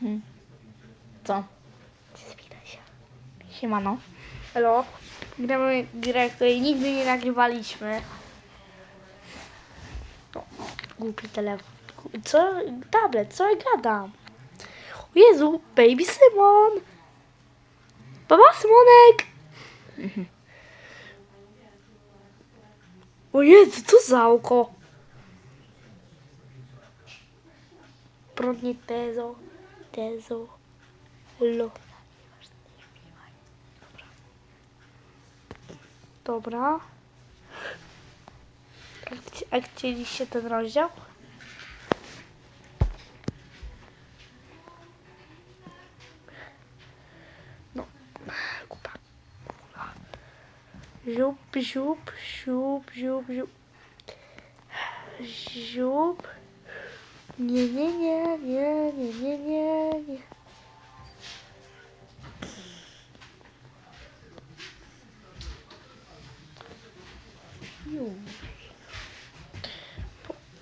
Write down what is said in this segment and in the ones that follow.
Hmm. Co? Spinaj się. Siemano. Halo? Gramy grę, której nigdy nie nagrywaliśmy. No, głupi telefon. Co? Tablet, co ja gadam? O Jezu, baby Simon! Baba Simonek! O Jezu, co za oko? Prądnie tezo, tezo, lo. Dobra. A, a chcieliście ten rozdział? No, kupa. Ziup, ziup, ziup, ziup, ziup. Ziup. Nie, nie, nie, nie, nie, nie, nie, nie.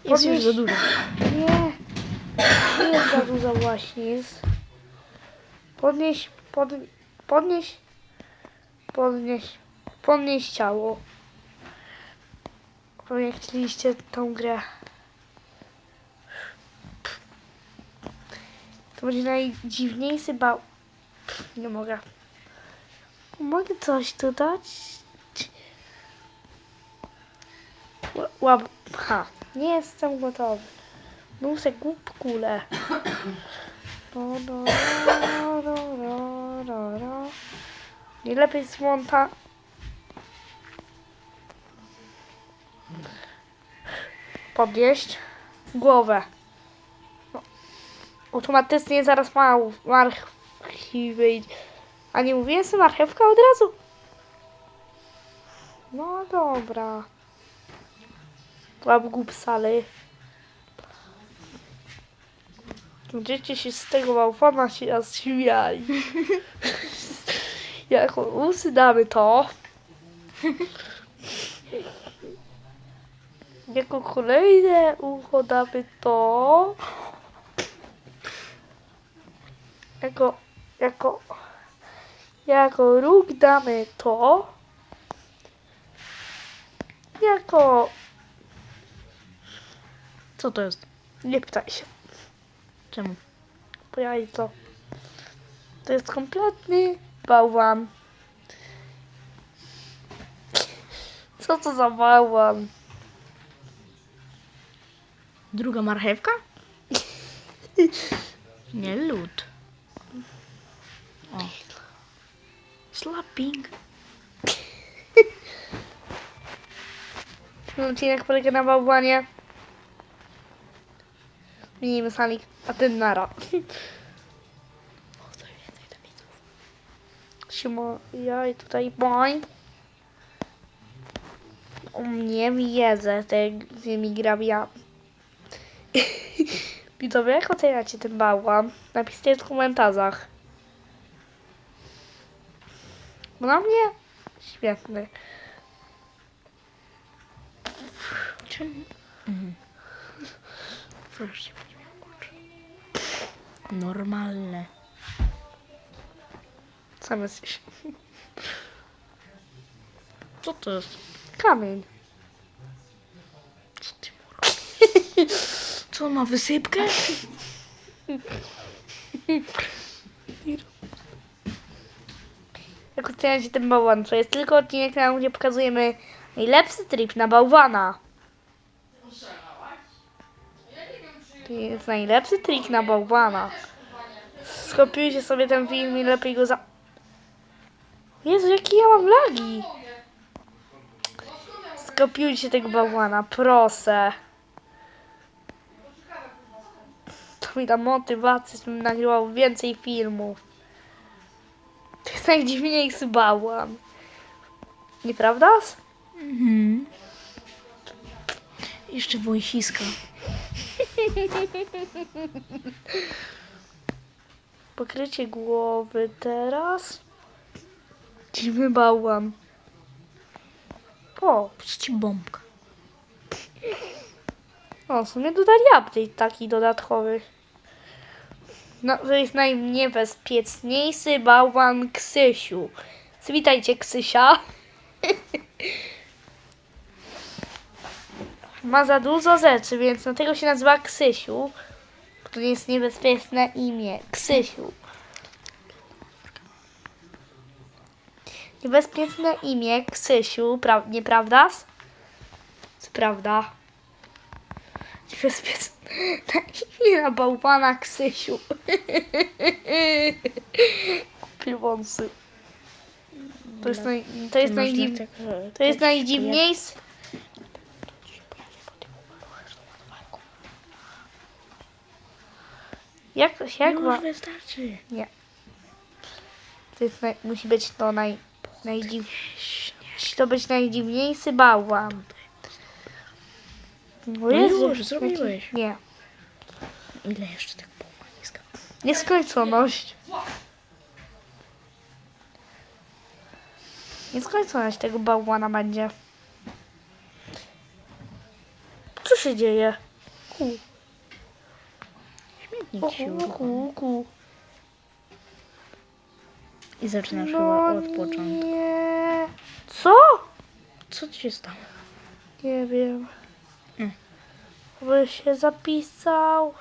Jest już Podnieś- za dużo. Nie, nie jest za dużo właśnie jest. Podnieś, pod, podnieś, podnieś, podnieś ciało. Chcieliście tą grę. To będzie najdziwniejszy bał. Nie mogę. Mogę coś tu dać? Ła- Łap. Ha. Nie jestem gotowy. Nusek głup kulę. No, no, no, no. Nie lepiej smonta. Podnieść głowę. Automatycznie zaraz ma marchwi wyjdzie. A nie mówię, jest marchewka od razu? No dobra. Łap głup sali. Dzieci się z tego bałwana się śmiali. Jako usy damy to. Jako kolejne ucho damy to. Jako, jako, jako róg damy to. Jako, Co to jest? nie pytaj się. Czemu? Po jajco. To jest kompletny bałwan. Co to za bałwan? Druga marchewka? Nie lód. O. Slapping. Ten odcinek polega na bałwanie. Minimy salik, a ten nara. Siema, ja i tutaj boing. U mnie mi jedzę te z tymi grabia. Widzowie, jak oceniacie ten bałwan? Napiszcie w komentarzach. Na mnie świetny. Mhm. Normalne. Sam jesteś. Co to jest? Kamień. Co ty mu robisz? Co on ma wysypkę? Jak oceniacie ten bałwan? To jest tylko odcinek, tam, gdzie pokazujemy najlepszy trip na bałwana. To jest najlepszy trik na bałwana. Skopiujcie sobie ten film i lepiej go za... Jezu, jakie ja mam lagi! Skopiujcie tego bałwana, proszę. To mi da motywację, żebym nagrywał więcej filmów. To jest najdziwniejszy bałwan. Nieprawdaż? Mhm. Jeszcze wąsiska. Pokrycie głowy teraz. Dziwny bałwan. O, ci bombka? o, w sumie dodali update taki dodatkowy. No, to jest najniebezpieczniejszy bałwan Ksysiu. Witajcie, Ksysia. Ma za dużo rzeczy, więc dlatego się nazywa Ksysiu. To jest niebezpieczne imię. Ksysiu. Niebezpieczne imię Ksysiu, pra- nieprawdaż? Co prawda. Niebezpieczne imię na bałwana Ksysiu. Piłący. To jest, naj, to jest, najdziw, to jest najdziwniejszy. Jak, jak ma... Już wystarczy. Nie. To jest naj, musi być to naj, najdziw... To być najdziwniejszy bałwan. No już, zrobiłeś. Nie. Ile jeszcze tak półmaniska? Nieskończoność. Nieskończoność tego bałwana będzie. Co się dzieje? Ku, Śmietnik się ku, ku, ku. I zaczynasz No chyba od początku. nie. Co? Co ci się stało? Nie wiem. By się zapisał.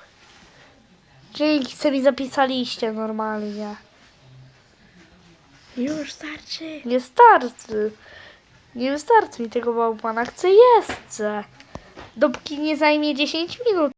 Dzięki, mi zapisaliście normalnie. Już starczy. Nie starczy. Nie wystarczy mi tego bałwana. Chcę jeszcze. Dopóki nie zajmie 10 minut.